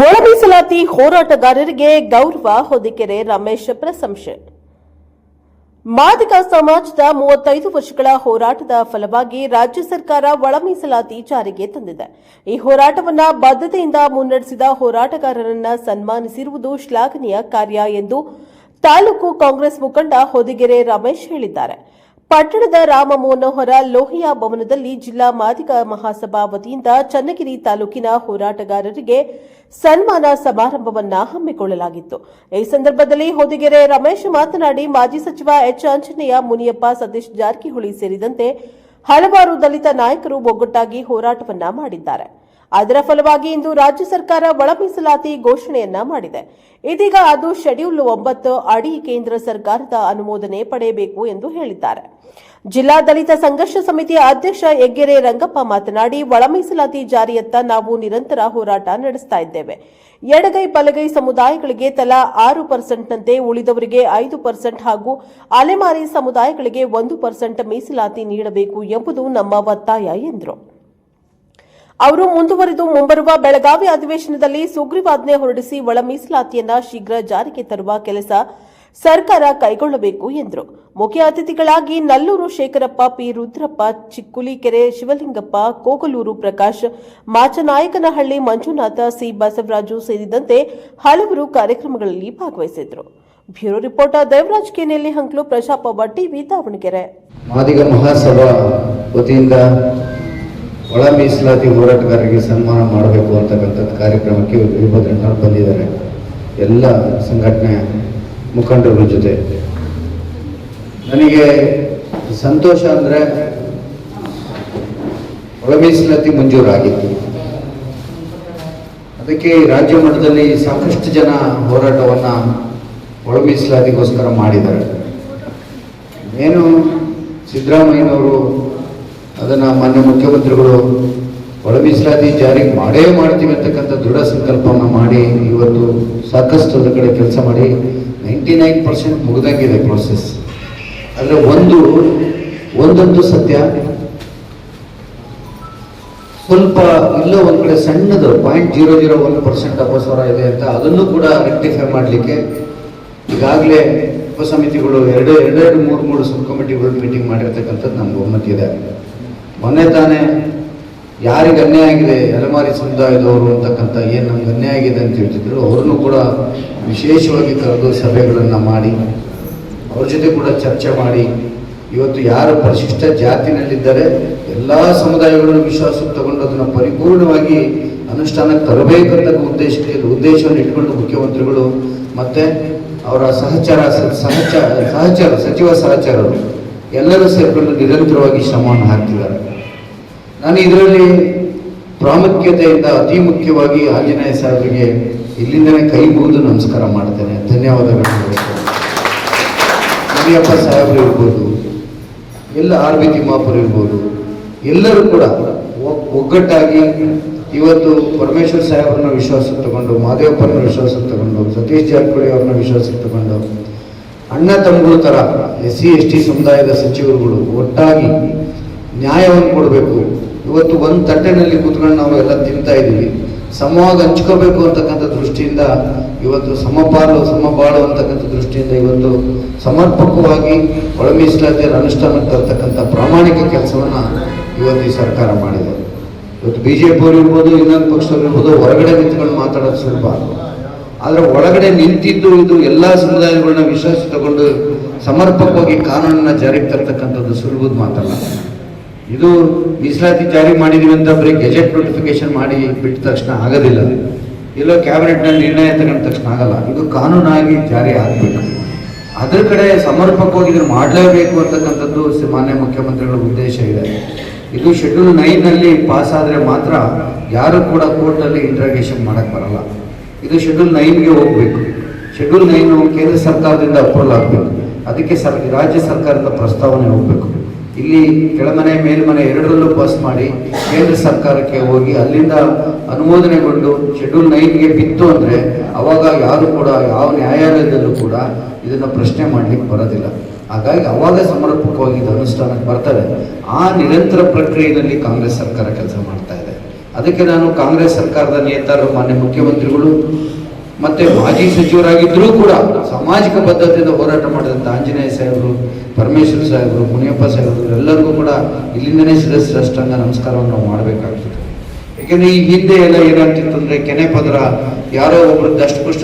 ಒಳ ಮೀಸಲಾತಿ ಹೋರಾಟಗಾರರಿಗೆ ಗೌರವ ಹೊದಿಕೆರೆ ರಮೇಶ್ ಪ್ರಶಂಸೆ. ಮಾದಿಗ ಸಮಾಜದ ಮೂವತ್ತೈದು ವರ್ಷಗಳ ಹೋರಾಟದ ಫಲವಾಗಿ ರಾಜ್ಯ ಸರ್ಕಾರ ಒಳ ಮೀಸಲಾತಿ ಜಾರಿಗೆ ತಂದಿದೆ. ಈ ಹೋರಾಟವನ್ನು ಬದ್ಧತೆಯಿಂದ ಮುನ್ನಡೆಸಿದ ಹೋರಾಟಗಾರರನ್ನ ಸನ್ಮಾನಿಸಿರುವುದು ಶ್ಲಾಘನೀಯ ಕಾರ್ಯ ಎಂದು ತಾಲೂಕು ಕಾಂಗ್ರೆಸ್ ಮುಖಂಡ ಹೊದಿಗೆರೆ ರಮೇಶ್ ಹೇಳಿದ್ದಾರೆ. ಪಟ್ಟಣದ ರಾಮ ಮನೋಹರ ಲೋಹಿಯಾ ಭವನದಲ್ಲಿ ಜಿಲ್ಲಾ ಮಾದಿಗ ಮಹಾಸಭಾ ವತಿಯಿಂದ ಚನ್ನಗಿರಿ ತಾಲೂಕಿನ ಹೋರಾಟಗಾರರಿಗೆ ಸನ್ಮಾನ ಸಮಾರಂಭವನ್ನು ಹಮ್ಮಿಕೊಳ್ಳಲಾಗಿತ್ತು. ಈ ಸಂದರ್ಭದಲ್ಲಿ ಹೊದಿಗೆರೆ ರಮೇಶ್ ಮಾತನಾಡಿ, ಮಾಜಿ ಸಚಿವ ಎಚ್. ಆಂಜನೇಯ, ಮುನಿಯಪ್ಪ, ಸತೀಶ್ ಜಾರಕಿಹೊಳಿ ಸೇರಿದಂತೆ ಹಲವಾರು ದಲಿತ ನಾಯಕರು ಒಗ್ಗಟ್ಟಾಗಿ ಹೋರಾಟವನ್ನ ಮಾಡಿದ್ದಾರೆ. ಅದರ ಫಲವಾಗಿ ಇಂದು ರಾಜ್ಯ ಸರ್ಕಾರ ಒಳ ಮೀಸಲಾತಿ ಘೋಷಣೆಯನ್ನ ಮಾಡಿದೆ. ಇದೀಗ ಅದು ಶೆಡ್ಯೂಲ್ ಒಂಬತ್ತು ಅಡಿ ಕೇಂದ್ರ ಸರ್ಕಾರದ ಅನುಮೋದನೆ ಪಡೆಯಬೇಕು ಎಂದು ಹೇಳಿದ್ದಾರೆ. ಜಿಲ್ಲಾ ದಲಿತ ಸಂಘರ್ಷ ಸಮಿತಿಯ ಅಧ್ಯಕ್ಷ ಎಗ್ಗೆರೆ ರಂಗಪ್ಪ ಮಾತನಾಡಿ ಒಳ ಮೀಸಲಾತಿ ಜಾರಿಯತ್ತ ನಾವು ನಿರಂತರ ಹೋರಾಟ ನಡೆಸ್ತಾ ಇದ್ದೇವೆ. ಎಡಗೈ ಬಲಗೈ ಸಮುದಾಯಗಳಿಗೆ ತಲಾ ಆರು ಪರ್ಸೆಂಟ್ನಂತೆ ಉಳಿದವರಿಗೆ ಐದು ಪರ್ಸೆಂಟ್ ಹಾಗೂ ಅಲೆಮಾರಿ ಸಮುದಾಯಗಳಿಗೆ ಒಂದು ಪರ್ಸೆಂಟ್ ಮೀಸಲಾತಿ ನೀಡಬೇಕು ಎಂಬುದು ನಮ್ಮ ಒತ್ತಾಯ ಎಂದರು. ಅವರು ಮುಂದುವರಿದು ಮುಂಬರುವ ಬೆಳಗಾವಿ ಅಧಿವೇಶನದಲ್ಲಿ ಸುಗ್ರೀವಾಜ್ಞೆ ಹೊರಡಿಸಿ ಒಳ ಮೀಸಲಾತಿಯನ್ನ ಶೀಘ್ರ ಜಾರಿಗೆ ತರುವ ಕೆಲಸ ಸರ್ಕಾರ ಕೈಗೊಳ್ಳಬೇಕು ಎಂದರು. ಮುಖ್ಯ ಅತಿಥಿಗಳಾಗಿ ನಲ್ಲೂರು ಶೇಖರಪ್ಪ ಪಿ ರುದ್ರಪ್ಪ ಚಿಕ್ಕುಲಿಕೆರೆ ಶಿವಲಿಂಗಪ್ಪ, ಕೋಗಲೂರು ಪ್ರಕಾಶ್, ಮಾಚನಾಯಕನಹಳ್ಳಿ ಮಂಜುನಾಥ, ಸಿ ಬಸವರಾಜು ಸೇರಿದಂತೆ ಹಲವರು ಕಾರ್ಯಕ್ರಮಗಳಲ್ಲಿ ಭಾಗವಹಿಸಿದ್ರು ಬ್ಯೂರೋ ರಿಪೋರ್ಟರ್ ದೇವರಾಜ್ ಕೆನೆಯಲ್ಲಿ ಹಂಕ್ಲು ಪ್ರಜಾಪವ ಟಿವಿ ದಾವಣಗೆರೆ ಮಾದಿಗ ಮಹಾಸಭಾ ವತಿಯಿಂದ ಒಳ ಮೀಸಲಾತಿ ಹೋರಾಟಗಾರರಿಗೆ ಸನ್ಮಾನ ಮಾಡಬೇಕು ಅಂತಕ್ಕಂಥದ್ದು ಕಾರ್ಯಕ್ರಮಕ್ಕೆ ವೀರಭದ್ರಣ್ಣವ್ರು ಬಂದಿದ್ದಾರೆ. ಎಲ್ಲ ಸಂಘಟನೆ ಮುಖಂಡರ ಜೊತೆ. ನನಗೆ ಸಂತೋಷ ಅಂದರೆ ಒಳ ಮೀಸಲಾತಿ ಮಂಜೂರಾಗಿತ್ತು ಅದಕ್ಕೆ ರಾಜ್ಯ ಮಟ್ಟದಲ್ಲಿ ಸಾಕಷ್ಟು ಜನ ಹೋರಾಟವನ್ನು ಒಳ ಮೀಸಲಾತಿಗೋಸ್ಕರ ಮಾಡಿದ್ದಾರೆ. ಏನು ಸಿದ್ದರಾಮಯ್ಯನವರು ಅದನ್ನು ಮಾನ್ಯ ಮುಖ್ಯಮಂತ್ರಿಗಳು ಒಳ ಮೀಸಲಾತಿ ಜಾರಿ ಮಾಡೇ ಮಾಡ್ತೀವಿ ಅಂತಕ್ಕಂಥ ದೃಢ ಸಂಕಲ್ಪವನ್ನು ಮಾಡಿ ಇವತ್ತು ಸಾಕಷ್ಟು ಅದ್ರ ಕಡೆ ಕೆಲಸ ಮಾಡಿ ನೈಂಟಿ ನೈನ್ ಪರ್ಸೆಂಟ್ ಮುಗ್ದಂಗಿದೆ ಪ್ರೋಸೆಸ್ ಆದರೆ ಒಂದು, ಒಂದೊಂದು ಸತ್ಯ ಸ್ವಲ್ಪ ಇಲ್ಲೋ ಒಂದು ಕಡೆ ಸಣ್ಣದು point zero zero one percent ಅಪಸ್ವರ ಇದೆ ಅಂತ ಅದನ್ನು ಕೂಡ ರೆಕ್ಟಿಫೈ ಮಾಡಲಿಕ್ಕೆ ಈಗಾಗಲೇ ಉಪಸಮಿತಿಗಳು ಎರಡು ಎರಡೆರಡು ಮೂರು ಮೂರು ಸಬ್ ಕಮಿಟಿಗಳು ಮೀಟಿಂಗ್ ಮಾಡಿರ್ತಕ್ಕಂಥದ್ದು ನಮ್ಗೆ ಒಮ್ಮತಿದೆ. ಮೊನ್ನೆ ತಾನೇ ಯಾರಿಗೆ ಅನ್ಯಾಯ ಆಗಿದೆ? ಅಲೆಮಾರಿ ಸಮುದಾಯದವರು ಅಂತಕ್ಕಂಥ ಏನು ನಮ್ಗೆ ಅನ್ಯಾಯ ಆಗಿದೆ ಅಂತ ಹೇಳ್ತಿದ್ರು, ಅವ್ರನ್ನೂ ಕೂಡ ವಿಶೇಷವಾಗಿ ಕರೆದು ಸಭೆಗಳನ್ನು ಮಾಡಿ, ಅವ್ರ ಜೊತೆ ಕೂಡ ಚರ್ಚೆ ಮಾಡಿ, ಇವತ್ತು ಯಾರು ಪರಿಶಿಷ್ಟ ಜಾತಿನಲ್ಲಿದ್ದಾರೆ, ಎಲ್ಲ ಸಮುದಾಯಗಳನ್ನು ವಿಶ್ವಾಸಕ್ಕೆ ತಗೊಂಡು ಅದನ್ನು ಪರಿಪೂರ್ಣವಾಗಿ ಅನುಷ್ಠಾನಕ್ಕೆ ತರಬೇಕಂತ ಉದ್ದೇಶಕ್ಕೆ, ಉದ್ದೇಶವನ್ನು ಇಟ್ಕೊಂಡು ಮುಖ್ಯಮಂತ್ರಿಗಳು ಮತ್ತು ಅವರ ಸಹಚಾರ ಸಹಚಾರ ಸಹಚಾರ, ಸಚಿವ ಸಹಚಾರರು ಎಲ್ಲರೂ ಸೇರ್ಕೊಂಡು ನಿರಂತರವಾಗಿ ಶ್ರಮವನ್ನು ಹಾಕ್ತಿದ್ದಾರೆ ನಾನು ಇದರಲ್ಲಿ ಪ್ರಾಮುಖ್ಯತೆಯಿಂದ ಅತಿ ಮುಖ್ಯವಾಗಿ ಆಂಜನೇಯ ಸಾಹೇಬರಿಗೆ ಇಲ್ಲಿಂದಲೇ ಕೈ ಮುಗಿದು ನಮಸ್ಕಾರ ಮಾಡ್ತೇನೆ ಧನ್ಯವಾದಗಳು. ಮುನಿಯಪ್ಪ ಸಾಹೇಬರು ಇರ್ಬೋದು, ಎಲ್ಲ ಆರ್ ಬಿ ತಿಮ್ಮಾಪುರ ಇರ್ಬೋದು, ಎಲ್ಲರೂ ಕೂಡ ಒಗ್- ಒಗ್ಗಟ್ಟಾಗಿ ಇವತ್ತು ಪರಮೇಶ್ವರ್ ಸಾಹೇಬ್ರನ್ನ ವಿಶ್ವಾಸ ತಗೊಂಡು ಮಾದೇವಪ್ಪನ ವಿಶ್ವಾಸ ತಗೊಂಡು, ಸತೀಶ್ ಜಾರಕಿಹೊಳಿ ಅವ್ರನ್ನ ವಿಶ್ವಾಸ ತಗೊಂಡು ಅಣ್ಣ ತಮ್ಮಗಳ ಥರ ಎಸ್ ಸಿ ಎಸ್ ಟಿ ಸಮುದಾಯದ ಸಚಿವರುಗಳು ಒಟ್ಟಾಗಿ ನ್ಯಾಯವನ್ನು ಕೊಡಬೇಕು. ಇವತ್ತು ಒಂದು ತಟ್ಟೆನಲ್ಲಿ ಕೂತ್ಕೊಂಡು ನಾವು ಎಲ್ಲ ತಿಂತಾ ಇದ್ದೀವಿ. ಸಮವಾಗಿ ಹಂಚ್ಕೋಬೇಕು ಅಂತಕ್ಕಂಥ ದೃಷ್ಟಿಯಿಂದ ಇವತ್ತು ಸಮಪಾಲು, ಸಮಬಾಳು ಅಂತಕ್ಕಂಥ ದೃಷ್ಟಿಯಿಂದ ಇವತ್ತು ಸಮರ್ಪಕವಾಗಿ ಒಳ ಮೀಸಲಾತಿಯನ್ನು ಅನುಷ್ಠಾನಕ್ಕೆ ತರ್ತಕ್ಕಂಥ ಪ್ರಾಮಾಣಿಕ ಕೆಲಸವನ್ನು ಇವತ್ತು ಈ ಸರ್ಕಾರ ಮಾಡಿದೆ. ಇವತ್ತು ಬಿ ಜೆ ಪಿ ಇರ್ಬೋದು, ಇನ್ನೊಂದು ಪಕ್ಷದವ್ರು ಇರ್ಬೋದು, ಹೊರಗಡೆ ನಿಂತ್ಕೊಂಡು ಮಾತಾಡೋದು ಸುಲಭ. ಆದರೆ ಒಳಗಡೆ ನಿಂತಿದ್ದು ಇದು ಎಲ್ಲ ಸಮುದಾಯಗಳನ್ನ ವಿಶ್ವಾಸ ತಗೊಂಡು ಸಮರ್ಪಕವಾಗಿ ಕಾನೂನನ್ನ ಜಾರಿಗೆ ತರ್ತಕ್ಕಂಥದ್ದು ಸುಲಭದ ಮಾತಲ್ಲ. ಇದು ಮೀಸಲಾತಿ ಜಾರಿ ಮಾಡಿದೀವಿ ಅಂತ ಬರೀ ಗೆಜೆಟ್ ನೋಟಿಫಿಕೇಶನ್ ಮಾಡಿ ಬಿಟ್ಟ ತಕ್ಷಣ ಆಗೋದಿಲ್ಲ. ಎಲ್ಲೋ ಕ್ಯಾಬಿನೆಟ್ನಲ್ಲಿ ನಿರ್ಣಯ ತಗೊಂಡ ತಕ್ಷಣ ಆಗಲ್ಲ. ಇದು ಕಾನೂನಾಗಿ ಜಾರಿ ಆಗಬೇಕು. ಅದ್ರ ಕಡೆ ಸಮರ್ಪಕವಾಗಿ ಇದನ್ನು ಮಾಡಲೇಬೇಕು ಅಂತಕ್ಕಂಥದ್ದು ಮಾನ್ಯ ಮುಖ್ಯಮಂತ್ರಿಗಳ ಉದ್ದೇಶ ಇದೆ. ಇದು ಶೆಡ್ಯೂಲ್ ನೈನಲ್ಲಿ ಪಾಸ್ ಆದರೆ ಮಾತ್ರ ಯಾರು ಕೂಡ ಕೋರ್ಟಲ್ಲಿ ಇಂಟ್ರಾಗೇಷನ್ ಮಾಡಕ್ಕೆ ಬರಲ್ಲ. ಇದು ಶೆಡ್ಯೂಲ್ ನೈನ್ಗೆ ಹೋಗಬೇಕು. ಶೆಡ್ಯೂಲ್ ನೈನು ಕೇಂದ್ರ ಸರ್ಕಾರದಿಂದ ಅಪ್ರೂವಲ್ ಆಗಬೇಕು. ಅದಕ್ಕೆ ಸರ್, ರಾಜ್ಯ ಸರ್ಕಾರದ ಪ್ರಸ್ತಾವನೆ ಹೋಗಬೇಕು. ಇಲ್ಲಿ ಕೆಳಮನೆ, ಮೇಲ್ಮನೆ ಎರಡರಲ್ಲೂ ಪಾಸ್ ಮಾಡಿ ಕೇಂದ್ರ ಸರ್ಕಾರಕ್ಕೆ ಹೋಗಿ ಅಲ್ಲಿಂದ ಅನುಮೋದನೆಗೊಂಡು ಶೆಡ್ಯೂಲ್ ನೈನ್ಗೆ ಬಿತ್ತು ಅಂದರೆ ಅವಾಗ ಯಾರು ಕೂಡ, ಯಾವ ನ್ಯಾಯಾಲಯದಲ್ಲೂ ಕೂಡ ಇದನ್ನು ಪ್ರಶ್ನೆ ಮಾಡಲಿಕ್ಕೆ ಬರೋದಿಲ್ಲ. ಹಾಗಾಗಿ ಅವಾಗ ಸಮರ್ಪಕವಾಗಿ ಇದು ಅನುಷ್ಠಾನಕ್ಕೆ ಬರ್ತಾರೆ. ಆ ನಿರಂತರ ಪ್ರಕ್ರಿಯೆಯಲ್ಲಿ ಕಾಂಗ್ರೆಸ್ ಸರ್ಕಾರ ಕೆಲಸ ಮಾಡ್ತಾ ಇದೆ ಅದಕ್ಕೆ ನಾನು ಕಾಂಗ್ರೆಸ್ ಸರ್ಕಾರದ ನೇತಾರರು, ಮಾನ್ಯ ಮುಖ್ಯಮಂತ್ರಿಗಳು, ಮತ್ತೆ ಮಾಜಿ ಸಚಿವರಾಗಿದ್ದರೂ ಕೂಡ ಸಾಮಾಜಿಕ ಬದ್ಧತೆಯಿಂದ ಹೋರಾಟ ಮಾಡಿದಂಥ ಆಂಜನೇಯ ಸಾಹೇಬರು, ಪರಮೇಶ್ವರ ಸಾಹೇಬರು, ಮುನಿಯಪ್ಪ ಸಾಹೇಬರು, ಎಲ್ಲರಿಗೂ ಕೂಡ ಇಲ್ಲಿಂದನೇ ಶಿರಸ್ರಷ್ಟಂಗ ನಮಸ್ಕಾರವನ್ನು ನಾವು ಮಾಡಬೇಕಾಗ್ತದೆ. ಯಾಕೆಂದರೆ ಈ ಹಿಂದೆ ಎಲ್ಲ ಏನಾಗ್ತಿತ್ತು ಅಂದರೆ ಕೆನೆ ಪದರ ಯಾರೋ ಒಬ್ಬರು ದಷ್ಟಪುಷ್ಟ